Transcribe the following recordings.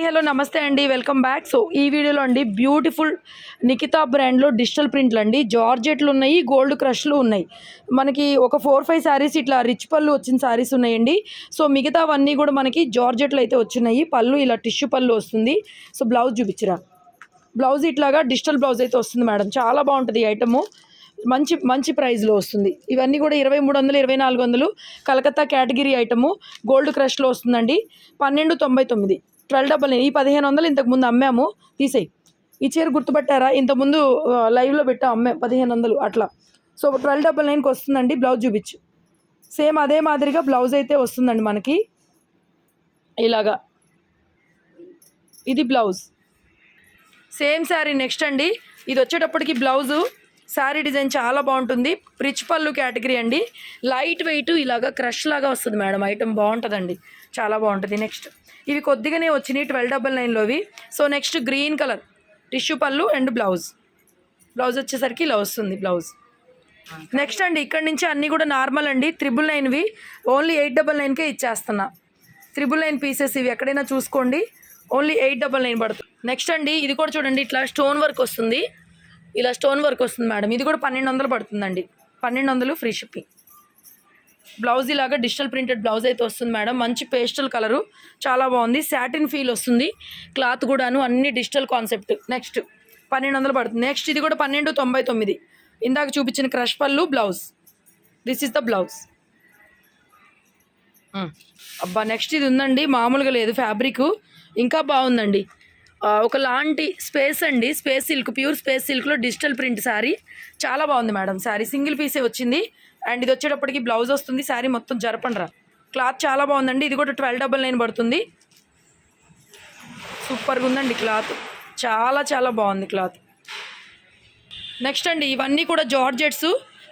Hello నమస్తే అండి. Welcome back so ఈ వీడియోలో అండి బ్యూటిఫుల్ నికితా బ్రాండ్లో డిజిటల్ ప్రింట్లు అండి. జార్జెట్లు ఉన్నాయి గోల్డ్ క్రష్లు ఉన్నాయి. మనకి ఒక ఫోర్ ఫైవ్ శారీస్ ఇట్లా రిచ్ పళ్ళు వచ్చిన శారీస్ ఉన్నాయండి. సో మిగతావన్నీ కూడా మనకి జార్జెట్లు అయితే వచ్చినాయి. పళ్ళు ఇలా టిష్యూ పళ్ళు వస్తుంది. సో బ్లౌజ్ చూపించరా? బ్లౌజ్ ఇట్లాగా డిజిటల్ బ్లౌజ్ అయితే వస్తుంది మేడం. చాలా బాగుంటుంది ఈ ఐటము మంచి మంచి ప్రైస్లో వస్తుంది. ఇవన్నీ కూడా ఇరవై మూడు వందలు ఇరవై నాలుగు వందలు కలకత్తా కేటగిరీ ఐటము గోల్డ్ క్రష్లో వస్తుందండి. పన్నెండు తొంభై తొమ్మిది. Twelve double nine. ఈ పదిహేను వందలు ఇంతకుముందు అమ్మాము. తీసేయి. ఈ చీర గుర్తుపట్టారా? ఇంతకుముందు లైవ్లో పెట్టా అమ్మాం పదిహేను వందలు అట్లా. సో ట్వెల్వ్ డబల్ నైన్కి వస్తుందండి బ్లౌజ్ చూపించు. సేమ్ అదే మాదిరిగా బ్లౌజ్ అయితే వస్తుందండి మనకి. ఇలాగా. ఇది బ్లౌజ్. సేమ్ శారీ నెక్స్ట్ అండి. ఇది వచ్చేటప్పటికి బ్లౌజు. శారీ డిజైన్ చాలా బాగుంటుంది. రిచ్ పళ్ళు కేటగిరీ అండి. లైట్ వెయిట్ ఇలాగా క్రష్ లాగా వస్తుంది మేడం. ఐటమ్ బాగుంటుందండి. చాలా బాగుంటుంది. నెక్స్ట్ ఇవి కొద్దిగానే వచ్చినాయి twelve double నైన్లోవి so next green colour tissue pallu and blouse blouse వచ్చేసరికి ఇలా వస్తుంది బ్లౌజ్ నెక్స్ట్ అండి ఇక్కడ నుంచి అన్నీ కూడా నార్మల్ అండి. త్రిబుల్ నైన్వి ఓన్లీ ఎయిట్ డబల్ నైన్కే ఇచ్చేస్తున్నా. త్రిబుల్ నైన్ పీసెస్ ఇవి ఎక్కడైనా చూసుకోండి. ఓన్లీ ఎయిట్ డబల్ నైన్ పడుతుంది నెక్స్ట్ అండి ఇది కూడా చూడండి ఇట్లా స్టోన్ వర్క్ వస్తుంది. ఇలా స్టోన్ వర్క్ వస్తుంది మేడం ఇది కూడా పన్నెండు వందలు పడుతుందండి. పన్నెండు వందలు ఫ్రీ షిప్పింగ్ బ్లౌజ్ ఇలాగా డిజిటల్ ప్రింటెడ్ బ్లౌజ్ అయితే వస్తుంది మేడం. మంచి పేస్టల్ కలరు. చాలా బాగుంది. సాటిన్ ఫీల్ వస్తుంది. క్లాత్ కూడాను అన్ని డిజిటల్ కాన్సెప్ట్. నెక్స్ట్ పన్నెండు వందలు పడుతుంది. నెక్స్ట్ ఇది కూడా పన్నెండు తొంభై తొమ్మిది. ఇందాక చూపించిన crush pallu blouse. This is the blouse. Hmm. అబ్బా నెక్స్ట్ ఇది ఉందండి. మామూలుగా లేదు. ఫ్యాబ్రిక్ ఇంకా బాగుందండి. ఒకలాంటి స్పేస్ అండి. స్పేస్ సిల్క్ ప్యూర్ స్పేస్ సిల్క్లో డిజిటల్ ప్రింట్ శారీ. చాలా బాగుంది మేడం. శారీ సింగిల్ పీసే వచ్చింది. అండ్ ఇది వచ్చేటప్పటికి బ్లౌజ్ వస్తుంది శారీ మొత్తం జరపండ్రా. క్లాత్ చాలా బాగుందండి ఇది కూడా ట్వెల్వ్ డబల్ నైన్ పడుతుంది. సూపర్గా ఉందండి క్లాత్. చాలా చాలా బాగుంది క్లాత్. నెక్స్ట్ అండి ఇవన్నీ కూడా జార్జెట్స్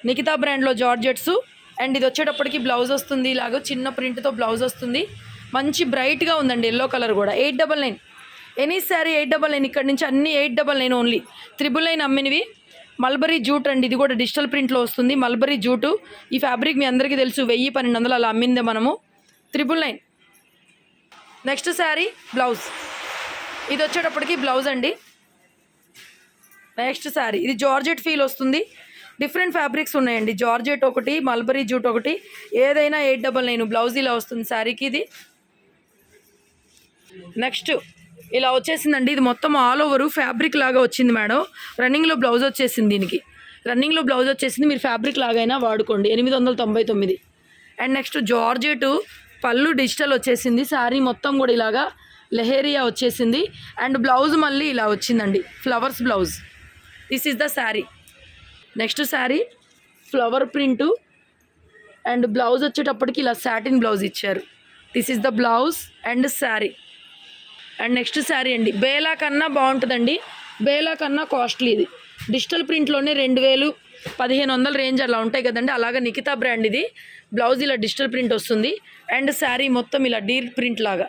నిఖితా బ్రాండ్లో జార్జెట్స్. అండ్ ఇది వచ్చేటప్పటికి బ్లౌజ్ వస్తుంది ఇలాగ చిన్న ప్రింట్తో బ్లౌజ్ వస్తుంది. మంచి బ్రైట్గా ఉందండి ఎల్లో కలర్ కూడా. Eight double nine. Any sari eight double nine ఇక్కడ నుంచి అన్ని eight double nine only. Triple nine అమ్మినవి. Mulberry jute అండి ఇది కూడా డిజిటల్ ప్రింట్లో వస్తుంది. Mulberry jute. ఈ ఫ్యాబ్రిక్ మీ అందరికీ తెలుసు వెయ్యి పన్నెండు వందలు అలా అమ్మిందే మనము. Triple nine next sari blouse. ఇది వచ్చేటప్పటికి బ్లౌజ్ అండి. నెక్స్ట్ శారీ. ఇది జార్జెట్ ఫీల్ వస్తుంది. డిఫరెంట్ ఫ్యాబ్రిక్స్ ఉన్నాయండి. జార్జెట్ ఒకటి మల్బరీ జూట్ ఒకటి. ఏదైనా ఎయిట్ డబల్ నైన్. బ్లౌజ్ ఇలా వస్తుంది శారీకి ఇది. నెక్స్ట్ ఇలా వచ్చేసిందండి. ఇది మొత్తం ఆల్ ఓవర్ ఫ్యాబ్రిక్ లాగా వచ్చింది మేడం. రన్నింగ్లో బ్లౌజ్ వచ్చేసింది దీనికి. రన్నింగ్లో బ్లౌజ్ వచ్చేసింది. మీరు ఫ్యాబ్రిక్ లాగైనా వాడుకోండి. ఎనిమిది వందల తొంభై తొమ్మిది. And next georgette pallu digital వచ్చేసింది. శారీ మొత్తం కూడా ఇలాగా లెహేరియా వచ్చేసింది. అండ్ బ్లౌజ్ మళ్ళీ ఇలా వచ్చిందండి. Flowers blouse this is the sari next sari flower print and blouse వచ్చేటప్పటికి ఇలా సాటిన్ బ్లౌజ్ ఇచ్చారు. This is the blouse and sari and next sari అండి. బేలా కన్నా బాగుంటుందండి. బేలా కన్నా కాస్ట్లీ ఇది. డిజిటల్ ప్రింట్లోనే రెండు వేలు పదిహేను వందల రేంజ్ అలా ఉంటాయి కదండి. అలాగే నిఖితా బ్రాండ్ ఇది. బ్లౌజ్ ఇలా డిజిటల్ ప్రింట్ వస్తుంది. అండ్ శారీ మొత్తం ఇలా డీర్ ప్రింట్ లాగా.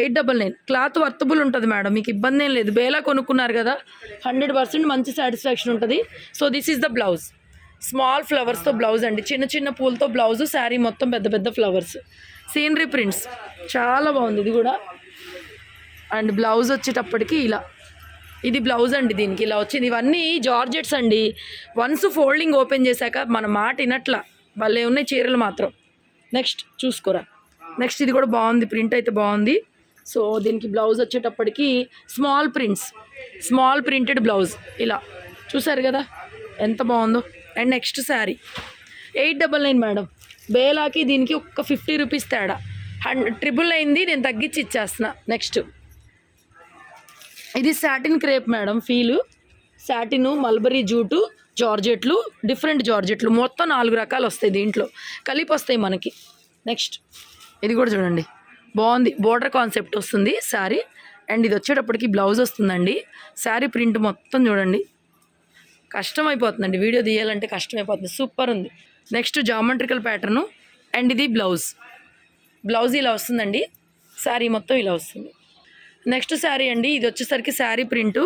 Eight double nine. Cloth worthable ఉంటుంది మేడం. మీకు ఇబ్బంది ఏం లేదు. బేలా కొనుక్కున్నారు కదా హండ్రెడ్ పర్సెంట్ మంచి సాటిస్ఫాక్షన్ ఉంటుంది. So this is the blouse small ఫ్లవర్స్తో blouse అండి. చిన్న చిన్న పూలతో బ్లౌజ్ శారీ మొత్తం పెద్ద పెద్ద ఫ్లవర్స్. Scenery prints. చాలా బాగుంది ఇది కూడా. అండ్ బ్లౌజ్ వచ్చేటప్పటికి ఇలా. ఇది బ్లౌజ్ అండి దీనికి ఇలా వచ్చింది. ఇవన్నీ జార్జెట్స్ అండి. వన్స్ ఫోల్డింగ్ ఓపెన్ చేశాక మన మాట వినట్ల. భలే ఉన్నాయి చీరలు మాత్రం. నెక్స్ట్ చూసుకోరా. నెక్స్ట్ ఇది కూడా బాగుంది. ప్రింట్ అయితే బాగుంది. సో దీనికి బ్లౌజ్ వచ్చేటప్పటికి small prints. Small printed blouse. ఇలా. చూసారు కదా? ఎంత బాగుందో. And next sari. Eight double nine madam. బేలాకి దీనికి ఒక్క ఫిఫ్టీ రూపీస్ తేడా. హండ్రెడ్ ట్రిపుల్ అయింది. నేను తగ్గించి ఇచ్చేస్తున్నా. నెక్స్ట్. ఇది satin crepe madam feel satin mulberry jute జార్జెట్లు different జార్జెట్లు మొత్తం నాలుగు రకాలు వస్తాయి దీంట్లో. కలిపి వస్తాయి మనకి. నెక్స్ట్ ఇది కూడా చూడండి. బాగుంది. బోర్డర్ కాన్సెప్ట్ వస్తుంది శారీ అండ్ ఇది వచ్చేటప్పటికి బ్లౌజ్ వస్తుందండి. శారీ ప్రింట్ మొత్తం చూడండి. కష్టం అయిపోతుందండి వీడియో తీయాలంటే కష్టం అయిపోతుంది సూపర్ ఉంది. నెక్స్ట్ జామెట్రికల్ ప్యాటర్ను అండ్ ఇది బ్లౌజ్ బ్లౌజ్ ఇలా వస్తుందండి. శారీ మొత్తం ఇలా వస్తుంది. నెక్స్ట్ శారీ అండి ఇది వచ్చేసరికి శారీ ప్రింటు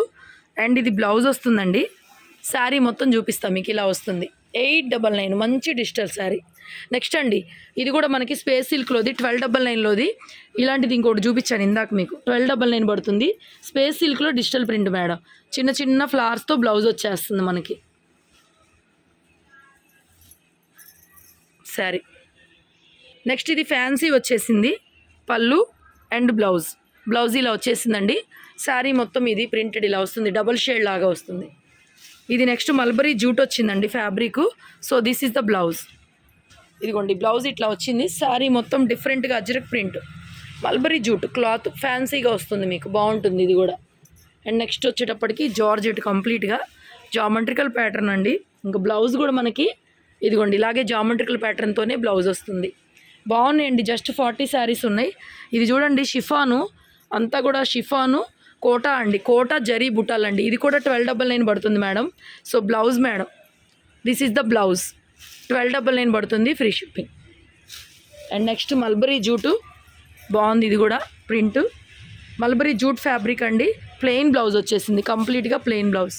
అండ్ ఇది బ్లౌజ్ వస్తుందండి. శారీ మొత్తం చూపిస్తాం మీకు ఇలా వస్తుంది. ఎయిట్ డబల్ నైన్ మంచి డిజిటల్ శారీ. నెక్స్ట్ అండి ఇది కూడా మనకి స్పేస్ సిల్క్లోది ట్వెల్వ్ డబల్ నైన్లోది. ఇలాంటిది ఇంకోటి చూపించాను ఇందాక మీకు. ట్వెల్వ్ డబల్ నైన్ పడుతుంది. స్పేస్ సిల్క్లో డిజిటల్ ప్రింట్ మేడం. చిన్న చిన్న ఫ్లవర్స్తో బ్లౌజ్ వచ్చేస్తుంది మనకి. శారీ. నెక్స్ట్ ఇది ఫ్యాన్సీ వచ్చేసింది. పళ్ళు అండ్ బ్లౌజ్. బ్లౌజ్ ఇలా వచ్చేసిందండి. శారీ మొత్తం ఇది ప్రింటెడ్ ఇలా వస్తుంది. డబుల్ షేడ్ లాగా వస్తుంది. ఇది నెక్స్ట్ మల్బరీ జూట్ వచ్చిందండి fabric. So this is the blouse ఇదిగోండి బ్లౌజ్ ఇట్లా వచ్చింది. శారీ మొత్తం డిఫరెంట్గా ajrak print. Mulberry jute cloth ఫ్యాన్సీగా వస్తుంది మీకు. బాగుంటుంది ఇది కూడా. అండ్ నెక్స్ట్ వచ్చేటప్పటికి జార్జెట్ కంప్లీట్గా జామెట్రికల్ ప్యాటర్న్ అండి. ఇంకా బ్లౌజ్ కూడా మనకి ఇదిగోండి ఇలాగే జామెట్రికల్ ప్యాటర్న్తోనే బ్లౌజ్ వస్తుంది. బాగున్నాయండి జస్ట్ ఫార్టీ శారీస్ ఉన్నాయి. ఇది చూడండి షిఫాను. అంతా కూడా షిఫాను కోటా అండి. కోటా జరీ బుట్టాలండి ఇది కూడా ట్వెల్వ్ డబల్ నైన్ పడుతుంది madam. So blouse madam. This is the blouse twelve double nine పడుతుంది free shipping and next mulberry jute. బాగుంది ఇది కూడా ప్రింట్. మల్బరీ జూట్ ఫ్యాబ్రిక్ అండి. ప్లెయిన్ బ్లౌజ్ వచ్చేసింది కంప్లీట్గా ప్లెయిన్ బ్లౌజ్.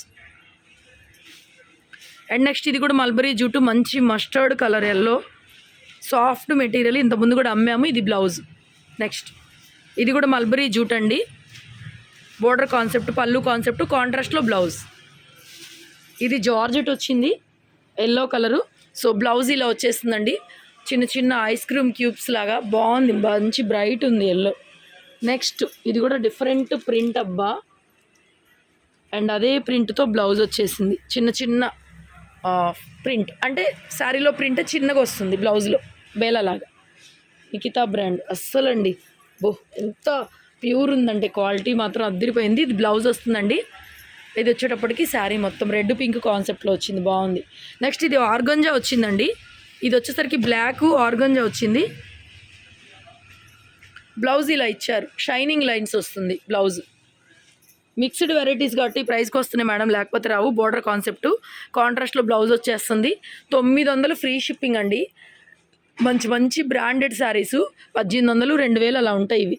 అండ్ నెక్స్ట్ ఇది కూడా మల్బరీ జూటు మంచి mustard colour yellow. Soft material ఇంతకుముందు కూడా అమ్మాము ఇది బ్లౌజ్. నెక్స్ట్ ఇది కూడా మల్బరీ జూట్ అండి. బోర్డర్ కాన్సెప్ట్ పళ్ళు కాన్సెప్ట్ కాంట్రాస్ట్లో బ్లౌజ్ ఇది జార్జెట్ వచ్చింది ఎల్లో కలరు సో బ్లౌజ్ ఇలా వచ్చేస్తుందండి. చిన్న చిన్న ఐస్ క్రీమ్ క్యూబ్స్ లాగా బాగుంది మంచి బ్రైట్ ఉంది ఎల్లో నెక్స్ట్ ఇది కూడా డిఫరెంట్ ప్రింట్ అబ్బా. అండ్ అదే ప్రింట్తో బ్లౌజ్ వచ్చేసింది. చిన్న చిన్న ప్రింట్ అంటే శారీలో ప్రింట్ చిన్నగా వస్తుంది బ్లౌజ్లో బేలలాగా నికితా బ్రాండ్ అస్సలండి. బో ఎంత ప్యూర్ ఉందంటే క్వాలిటీ మాత్రం అద్దరిపోయింది. ఇది బ్లౌజ్ వస్తుందండి. ఇది వచ్చేటప్పటికి శారీ మొత్తం రెడ్ పింక్ కాన్సెప్ట్లో వచ్చింది. బాగుంది. నెక్స్ట్ ఇది ఆర్గంజా వచ్చిందండి. ఇది వచ్చేసరికి బ్లాక్ ఆర్గంజా వచ్చింది. బ్లౌజ్ ఇలా ఇచ్చారు. షైనింగ్ లైన్స్ వస్తుంది బ్లౌజ్ మిక్స్డ్ వెరైటీస్ కాబట్టి ప్రైస్కి వస్తున్నాయి మేడం లేకపోతే రావు. బోర్డర్ కాన్సెప్ట్ కాంట్రాస్ట్లో బ్లౌజ్ వచ్చేస్తుంది. తొమ్మిది వందలు ఫ్రీ షిప్పింగ్ అండి. మంచి మంచి బ్రాండెడ్ శారీస్ పద్దెనిమిది వందలు రెండు వేలు అలా ఉంటాయి ఇవి.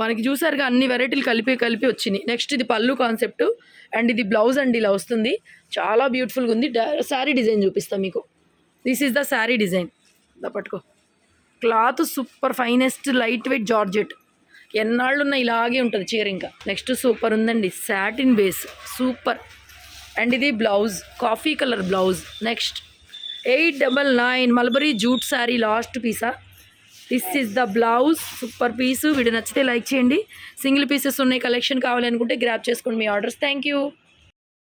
మనకి చూసారుగా అన్ని వెరైటీలు కలిపి కలిపి వచ్చినాయి. నెక్స్ట్ ఇది పళ్ళు కాన్సెప్ట్ అండ్ ఇది బ్లౌజ్ అండి ఇలా వస్తుంది. చాలా బ్యూటిఫుల్గా ఉంది. శారీ డిజైన్ చూపిస్తాను మీకు. This is the sari design దా పట్టుకో. Cloth super finest light weight georgette. ఎన్నాళ్ళు ఉన్న ఇలాగే ఉంటుంది చీర ఇంకా. నెక్స్ట్ సూపర్ ఉందండి. సాటిన్ బేస్ సూపర్ అండ్ ఇది blouse coffee colour blouse next eight double nine mulberry jute sari last Pisa. This is the blouse super piece video నచ్చితే like చేయండి. సింగిల్ పీసెస్ ఉన్నాయి. కలెక్షన్ కావాలనుకుంటే గ్రాప్ చేసుకోండి మీ orders. Thank you